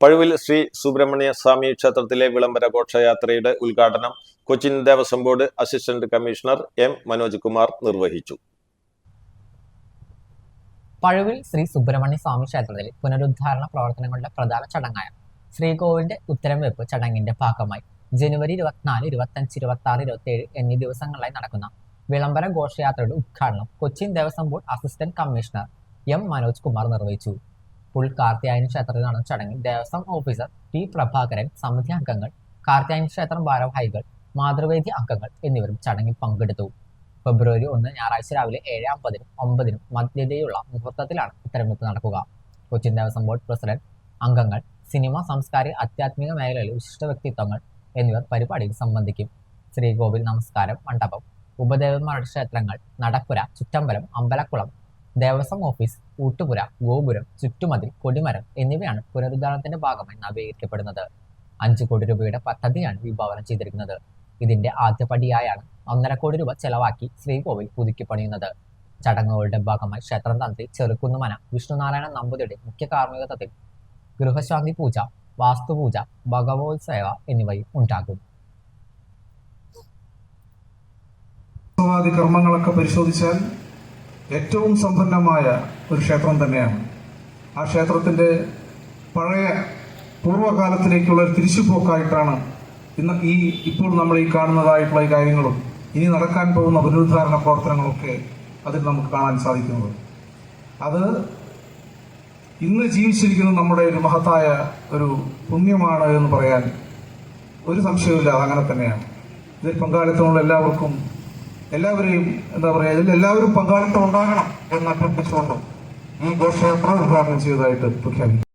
പഴുവിൽ ശ്രീ സുബ്രഹ്മണ്യ സ്വാമി ക്ഷേത്രത്തിലെ വിളംബര ഘോഷയാത്രയുടെ ഉദ്ഘാടനം Cochin Devaswom board assistant commissioner M Manoj Kumar നിർവഹിച്ചു. പഴുവിൽ ശ്രീ സുബ്രഹ്മണ്യ സ്വാമി ക്ഷേത്രത്തിലെ പുനരുദ്ധാരണ പ്രവർത്തനങ്ങളുടെ പ്രധാന ചടങ്ങായ ശ്രീകോവിലിന്റെ ഉത്തരം വെപ്പ് ചടങ്ങിന്റെ ഭാഗമായി ജനുവരി ഇരുപത്തിനാല് ഇരുപത്തഞ്ച് ഇരുപത്തി ആറ് ഇരുപത്തി ഏഴ് എന്നീ ദിവസങ്ങളിലായി നടക്കുന്ന വിളംബര ഘോഷയാത്രയുടെ ഉദ്ഘാടനം Cochin Devaswom board assistant commissioner M Manoj Kumar നിർവഹിച്ചു. പുൾ കാർത്തിയായന ക്ഷേത്രത്തിൽ നടന്ന ചടങ്ങിൽ ദേവസ്വം ഓഫീസർ ടി പ്രഭാകരൻ സമിതി അംഗങ്ങൾ കാർത്തിയായന ക്ഷേത്രം ഭാരവാഹികൾ മാതൃവേദി അംഗങ്ങൾ എന്നിവരും ചടങ്ങിൽ പങ്കെടുത്തു. ഫെബ്രുവരി ഒന്ന് ഞായറാഴ്ച രാവിലെ ഏഴ് അമ്പതിനും ഒമ്പതിനും മധ്യതയുള്ള മുഹൂർത്തത്തിലാണ് ഉത്തരമെടുപ്പ് നടക്കുക. കൊച്ചിൻ ദേവസ്വം ബോർഡ് പ്രസിഡന്റ് അംഗങ്ങൾ സിനിമ സാംസ്കാരിക ആധ്യാത്മിക മേഖലയിലെ വിശിഷ്ട വ്യക്തിത്വങ്ങൾ എന്നിവർ പരിപാടിയിൽ സംബന്ധിക്കും. ശ്രീകോവിൽ നമസ്കാരം മണ്ഡപം ഉപദേവന്മാരുടെ ക്ഷേത്രങ്ങൾ നടപ്പുര ചുറ്റമ്പലം അമ്പലക്കുളം ദേവസ്വം ഓഫീസ് ഊട്ടുപുര ഗോപുരം ചുറ്റുമതിൽ കൊടിമരം എന്നിവയാണ് പുനരുദ്ധാരണത്തിന്റെ ഭാഗമായി നവീകരിക്കപ്പെടുന്നത്. അഞ്ച് കോടി രൂപയുടെ പദ്ധതിയാണ് വിഭാവനം ചെയ്തിരിക്കുന്നത്. ഇതിന്റെ ആദ്യപടിയായാണ് ഒന്നര കോടി രൂപ ചെലവാക്കി ശ്രീകോവിൽ പുതുക്കി പണിയുന്നത് ചടങ്ങുകളുടെ ഭാഗമായി ക്ഷേത്രം തന്ത്രി ചെറുക്കുന്നുമന വിഷ്ണുനാരായണ നമ്പൂതിരിയുടെ മുഖ്യ കാർമ്മികത്വത്തിൽ ഗൃഹശാന്തി പൂജ വാസ്തുപൂജ ഭഗവോത്സവ എന്നിവയും ഉണ്ടാകും. കർമ്മങ്ങളൊക്കെ പരിശോധിച്ചാൽ ഏറ്റവും സമ്പന്നമായ ഒരു ക്ഷേത്രം തന്നെയാണ്. ആ ക്ഷേത്രത്തിന്റെ പഴയ പൂർവകാലത്തിലേക്കുള്ള തിരിച്ചുപോക്കായിട്ടാണ് ഇന്ന് ഈ ഇപ്പോൾ നമ്മൾ ഈ കാണുന്നതായിട്ടുള്ള ഈ കാര്യങ്ങളും ഇനി നടക്കാൻ പോകുന്ന പുനരുദ്ധാരണ പ്രവർത്തനങ്ങളൊക്കെ അതിൽ നമുക്ക് കാണാൻ സാധിക്കുന്നത്. അത് ഇന്ന് ജീവിച്ചിരിക്കുന്ന നമ്മുടെ ഒരു മഹത്തായ ഒരു പുണ്യമാണ് എന്ന് പറയാൻ ഒരു സംശയവുമില്ല അതങ്ങനെ തന്നെയാണ്. ഇതിൽ പങ്കാളിത്തമുള്ള എല്ലാവർക്കും എല്ലാവരെയും എന്താ പറയുക ഇതിൽ എല്ലാവരും പങ്കാളിത്തം ഉണ്ടാകണം എന്ന് അഭ്യർത്ഥിച്ചുകൊണ്ട് ഈ ഘോഷയാത്ര ഉദ്ഘാടനം ചെയ്തതായിട്ട് പ്രഖ്യാപിക്കും